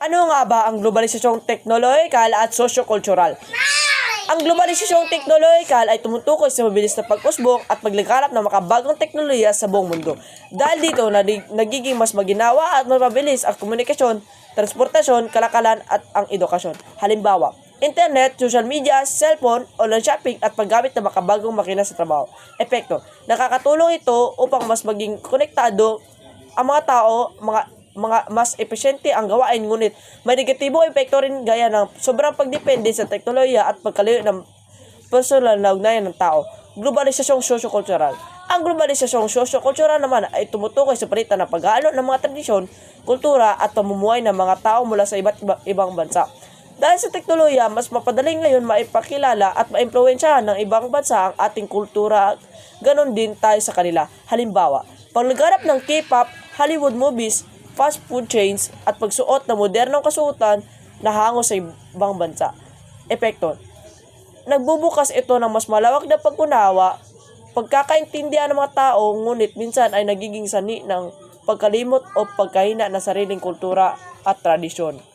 Ano nga ba ang globalisasyong teknolohikal at sosyo-kultural? Ang globalisasyong teknolohikal ay tumutukoy sa mabilis na pag-usbong at paglaganap ng makabagong teknolohiya sa buong mundo. Dahil dito, nagiging mas maginawa at mas mabilis ang komunikasyon, transportasyon, kalakalan at ang edukasyon. Halimbawa, internet, social media, cellphone, online shopping at paggamit ng makabagong makina sa trabaho. Epekto, nakakatulong ito upang mas maging konektado ang mga tao, mga mga mas epesyente ang gawain ngunit may negatibong epekto rin gaya ng sobrang pagdepende sa teknolohiya at pagkalayo ng personal na ugnayan ng tao. Globalisasyong sosyo-kultural. Ang globalisasyong sosyo-kultural naman ay tumutukoy sa palitan ng pag-aalo ng mga tradisyon, kultura at pamumuhay ng mga tao mula sa iba't iba- ibang bansa. Dahil sa teknolohiya, mas mapadaling ngayon maipakilala at maimpluwensyahan ng ibang bansa ang ating kultura. Ganon din tayo sa kanila. Halimbawa, paglaganap ng K-pop, Hollywood movies, fast food chains at pagsuot ng modernong kasuotan na hango sa ibang bansa. Epekto, nagbubukas ito ng mas malawak na pagkunawa, pagkakaintindihan ng mga tao, ngunit minsan ay nagiging sani ng pagkalimot o pagkahina ng sariling kultura at tradisyon.